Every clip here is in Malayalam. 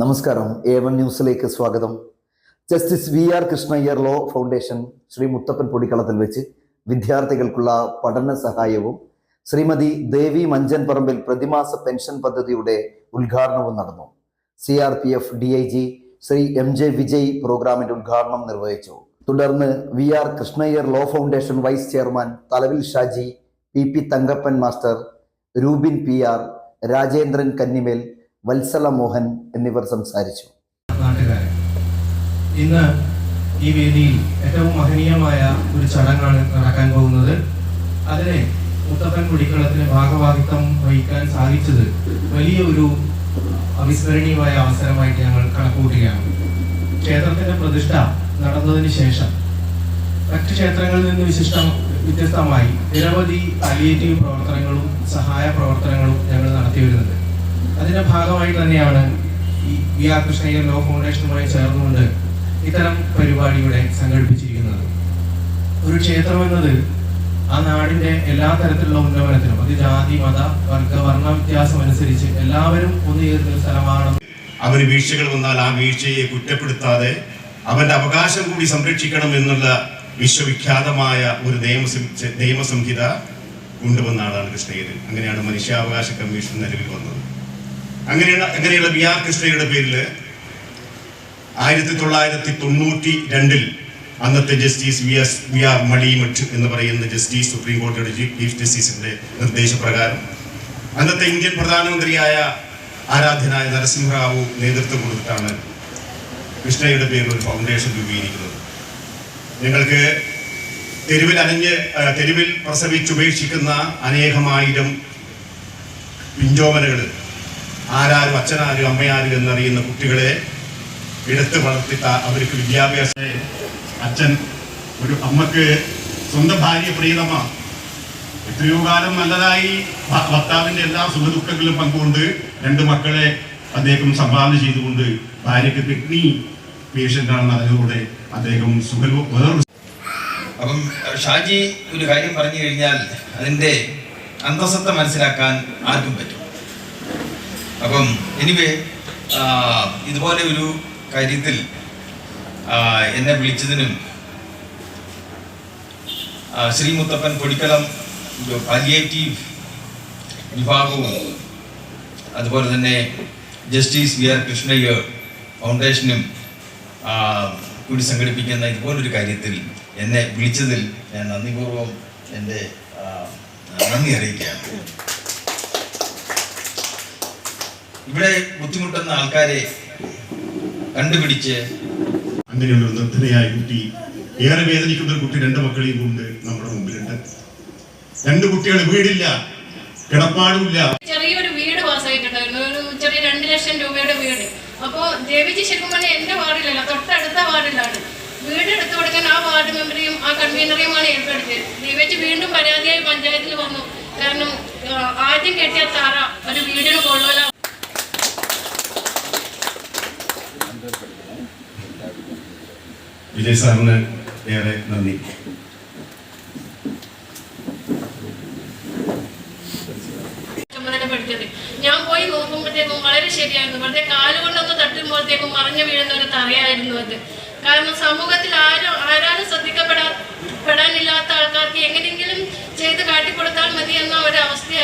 നമസ്കാരം. എ വൺ ന്യൂസിലേക്ക് സ്വാഗതം. Justice V R Krishnaiyer law foundation Shri Muthappan പൊടിക്കളത്തിൽ വെച്ച് വിദ്യാർത്ഥികൾക്കുള്ള പഠന സഹായവും ശ്രീമതി ദേവി മഞ്ചൻ പറമ്പിൽ പ്രതിമാസ പെൻഷൻ പദ്ധതിയുടെ ഉദ്ഘാടനവും നടന്നു. C R P F D I G Shri M J Vijay പ്രോഗ്രാമിന്റെ ഉദ്ഘാടനം നിർവഹിച്ചു. തുടർന്ന് V R Krishnaiyer law foundation vice chairman തലവിൽ Shaji P P Thankappan master Rubin P R Rajendran Kannimel Vatsala Mohan എന്നിവർ സംസാരിച്ചു. ഇന്ന് ഈ വേദിയിൽ ഏറ്റവും മഹനീയമായ ഒരു ചടങ്ങാണ് നടക്കാൻ പോകുന്നത്. അതിനെ മുത്തപ്പൻ കുടിക്കളത്തിന് ഭാഗവാഹിത്വം വഹിക്കാൻ സാധിച്ചത് വലിയൊരു അവിസ്മരണീയമായ അവസരമായിട്ട് ഞങ്ങൾ കണക്കുകൂട്ടുകയാണ്. ക്ഷേത്രത്തിന്റെ പ്രതിഷ്ഠ നടന്നതിന് ശേഷം മറ്റ് ക്ഷേത്രങ്ങളിൽ നിന്ന് വിശിഷ്ടം വ്യത്യസ്തമായി നിരവധി അലിയേറ്റീവ് പ്രവർത്തനങ്ങളും സഹായ പ്രവർത്തനങ്ങളും ഞങ്ങൾ നടത്തി വരുന്നത് അതിന്റെ ഭാഗമായി തന്നെയാണ് ഈ ആർ കൃഷ്ണയ്യർ ലോ ഫൗണ്ടേഷനുമായി ചേർന്നുകൊണ്ട് ഇത്തരം പരിപാടി ഇവിടെ സംഘടിപ്പിച്ചിരിക്കുന്നത്. ഒരു ക്ഷേത്രം എന്നത് ആ നാടിന്റെ എല്ലാ തരത്തിലുള്ള ഉന്നമനത്തിനും അത് ജാതി മത വർഗ വർണ വ്യത്യാസം അനുസരിച്ച് എല്ലാവരും ഒന്നുചേർന്ന സ്ഥലമാണ്. അവന് വീഴ്ചകൾ വന്നാൽ ആ വീഴ്ചയെ കുറ്റപ്പെടുത്താതെ അവന്റെ അവകാശം കൂടി സംരക്ഷിക്കണം എന്നുള്ള വിശ്വവിഖ്യാതമായ ഒരു നിയമസം- നിയമസംഹിത കൊണ്ടുവന്ന ആളാണ് അങ്ങനെയാണ് മനുഷ്യാവകാശ കമ്മീഷൻ നിലവിൽ വന്നത്. അങ്ങനെയുള്ള അങ്ങനെയുള്ള ബി ആർ കൃഷ്ണയുടെ പേരിൽ ആയിരത്തി തൊള്ളായിരത്തി തൊണ്ണൂറ്റി രണ്ടിൽ അന്നത്തെ justice V S V R Manimath എന്ന് പറയുന്ന ജസ്റ്റിസ് സുപ്രീം കോടതിയുടെ ചീഫ് ജസ്റ്റിസിന്റെ നിർദ്ദേശപ്രകാരം അന്നത്തെ ഇന്ത്യൻ പ്രധാനമന്ത്രിയായ ആരാധ്യനായ നരസിംഹറാവു നേതൃത്വം കൊടുത്തിട്ടാണ് കൃഷ്ണയുടെ പേരിൽ ഒരു ഫൗണ്ടേഷൻ രൂപീകരിക്കുന്നത്. നിങ്ങൾക്ക് തെരുവിൽ അനഞ്ഞ് തെരുവിൽ പ്രസവിച്ചുപേക്ഷിക്കുന്ന അനേകമായിരം പിഞ്ചോമനകൾ ആരാരും അച്ഛനാരും അമ്മയാരും എന്നറിയുന്ന കുട്ടികളെ എടുത്ത് വളർത്തി ത- അവർക്ക് വിദ്യാഭ്യാസ അച്ഛൻ ഒരു അമ്മയ്ക്ക് സ്വന്തം ഭാര്യ പ്രീതമ. എത്രയോ കാലം നല്ലതായി ഭർത്താവിന്റെ എല്ലാ സുഖദുഃഖങ്ങളും പങ്കുകൊണ്ട് രണ്ട് മക്കളെ അദ്ദേഹം സംഭാവന ചെയ്തുകൊണ്ട് ഭാര്യക്ക് കിഡ്നി പേഷ്യന്റ് ആണെന്ന് അതിലൂടെ അദ്ദേഹം സുഖ അപ്പം ഷാജി ഒരു കാര്യം പറഞ്ഞു കഴിഞ്ഞാൽ അതിന്റെ അന്തസത്ത മനസ്സിലാക്കാൻ ആർക്കും പറ്റും. അപ്പം എനിവേ ഇതുപോലെ ഒരു കാര്യത്തിൽ എന്നെ വിളിച്ചതിനും ശ്രീ മുത്തപ്പൻ പൊടിക്കളം പാലിയേറ്റീവ് വിഭാഗവും അതുപോലെ തന്നെ ജസ്റ്റിസ് വി ആർ കൃഷ്ണയ്യർ ഫൗണ്ടേഷനും കൂടി സംഘടിപ്പിക്കുന്ന ഇതുപോലൊരു കാര്യത്തിൽ എന്നെ വിളിച്ചതിൽ ഞാൻ നന്ദിപൂർവം എന്റെ നന്ദി അറിയിക്കുകയാണ്. ഇവിടെ ബുദ്ധിമുട്ടുന്ന ആൾക്കാരെ കണ്ടുപിടിച്ച് അങ്ങനെയുള്ള നിർദ്ധനയായ കുട്ടി ഏറെ വേദനിക്കുന്ന ഒരു കുട്ടി രണ്ട് മക്കളെയും കൊണ്ട് നമ്മുടെ മുമ്പിലുണ്ട്. രണ്ട് കുട്ടികൾ വീടില്ല കിടപ്പാടുമില്ല. ചെറിയൊരു വീട് പാസ്സായിട്ടുണ്ടായിരുന്നു ഒരു ചെറിയ രണ്ട് ലക്ഷം രൂപയുടെ വീട്. അപ്പോ ദേവിജി ശരിക്കും പറഞ്ഞാൽ എന്റെ വാർഡിലല്ല തൊട്ടടുത്ത വാർഡിലാണ്. വീട് എടുത്തു കൊടുക്കാൻ ആ വാർഡ് മെമ്പറെയും ആ കൺവീനറെയുമാണ് ഏർപ്പെടുത്തിയത്. ദേവിജി വീണ്ടും പരാതിയായി പഞ്ചായത്തിൽ വന്നു. കാരണം ആദ്യം കെട്ടിയ താറ ഒരു വീടിന് കൊള്ളൂല വിജയ് സാറിന് ഏറെ നന്ദി. ഞാൻ പോയി നോക്കുമ്പോഴത്തേക്കും വളരെ ശരിയായിരുന്നു. വെറുതെ കാലുകൊണ്ടൊന്ന് തട്ടുമ്പോഴത്തേക്കും മറിഞ്ഞു വീഴുന്ന ഒരു തറയായിരുന്നു അത്. കാരണം സമൂഹത്തിൽ ആരും ആരാലും ശ്രദ്ധിക്കപ്പെടാ പെടാനില്ലാത്ത ആൾക്കാർക്ക് എങ്ങനെയെങ്കിലും ചെയ്ത് കാട്ടിക്കൊടുത്താൽ മതി എന്ന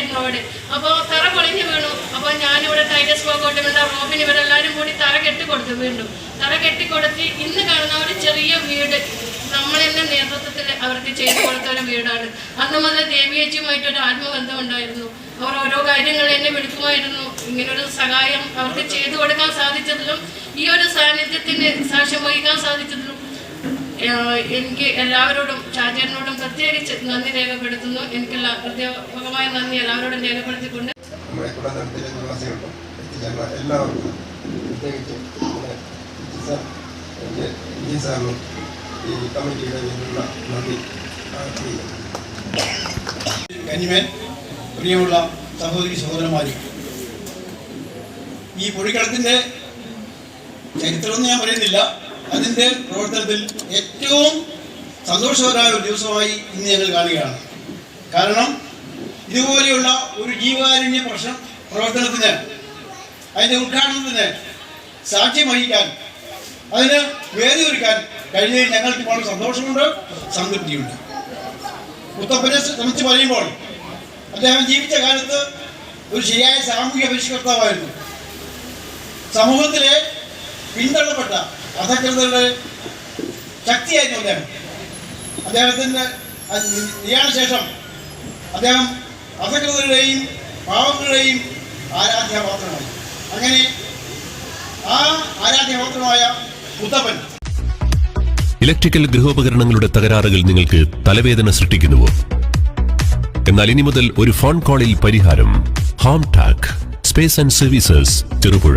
അവസ്ഥയായിരുന്നു അവിടെ അപ്പോൾ തറ പൊളിഞ്ഞു വീണു. അപ്പോൾ ഞാനിവിടെ ടൈറ്റസ് പോകോട്ടുമുണ്ട് റോബിൻ ഇവരെല്ലാവരും കൂടി തറ കെട്ടിക്കൊടുത്തു വീണ്ടും തറ കെട്ടിക്കൊടുത്ത് ഇന്ന് കാണുന്ന ഒരു ചെറിയ വീട് നമ്മളെല്ലാം നേതൃത്വത്തിൽ അവർക്ക് ചെയ്തു കൊടുത്ത ഒരു വീടാണ്. അന്ന് മുതൽ ദേവിയേച്ചിയുമായിട്ട് ഒരു ആത്മബന്ധം ഉണ്ടായിരുന്നു. അവർ ഓരോ കാര്യങ്ങൾ എന്നെ വിളിക്കുമായിരുന്നു. ഇങ്ങനൊരു സഹായം അവർക്ക് ചെയ്തു കൊടുക്കാൻ സാധിച്ചതിലും ഈ ഒരു സാന്നിധ്യത്തിന് സാക്ഷ്യം വഹിക്കാൻ സാധിച്ചതിലും എനിക്ക് എല്ലാവരോടും ഷാജേറിനോടും പ്രത്യേകിച്ച് നന്ദി രേഖപ്പെടുത്തുന്നു. എനിക്കുള്ള ഹൃദയപൂർവമായ നന്ദി എല്ലാവരോടും രേഖപ്പെടുത്തിക്കൊണ്ട്. ഈ പ്രിയമുള്ള സഹോദരി സഹോദരന്മാരെ ഈ പൊടിക്കളത്തിന്റെ ചരിത്രമൊന്നും ഞാൻ പറയുന്നില്ല. അതിന്റെ പ്രവർത്തനത്തിൽ ഏറ്റവും സന്തോഷകരമായ ഒരു ദിവസമായി ഇന്ന് ഞങ്ങൾ കാണുകയാണ്. കാരണം ഇതുപോലെയുള്ള ഒരു ജീവകാരുണ്യ പ്രശ്നം പ്രവർത്തനത്തിന് അതിന്റെ ഉദ്ഘാടനത്തിന് സാക്ഷ്യം വഹിക്കാൻ അതിന് വേദി ഒരുക്കാൻ കഴിഞ്ഞതിൽ ഞങ്ങൾക്ക് വളരെ സന്തോഷമുണ്ട് സംതൃപ്തിയുണ്ട്. മുത്തപ്പനെ സംബന്ധിച്ച് പറയുമ്പോൾ അദ്ദേഹം ജീവിച്ച കാലത്ത് ഒരു ശരിയായ സാമൂഹിക പരിഷ്കർത്താവായിരുന്നു. സമൂഹത്തിലെ പിന്തള്ളപ്പെട്ട അധകൃതരുടെ ശക്തിയായിരുന്നു അദ്ദേഹം. അദ്ദേഹത്തിന്റെ ശേഷം അദ്ദേഹം അധകൃതരുടെയും പാവങ്ങളുടെയും ആരാധ്യപാത്രമായി അങ്ങനെ ആ ആരാധ്യപാത്രമായ ഉത്തപ്പൻ ഇലക്ട്രിക്കൽ ഗൃഹോപകരണങ്ങളുടെ തകരാറുകൾ നിങ്ങൾക്ക് തലവേദന സൃഷ്ടിക്കുന്നുവോ? എന്നാൽ ഇനി മുതൽ ഒരു ഫോൺ കോളിൽ പരിഹാരം. Home tac space and services Cherupuzha.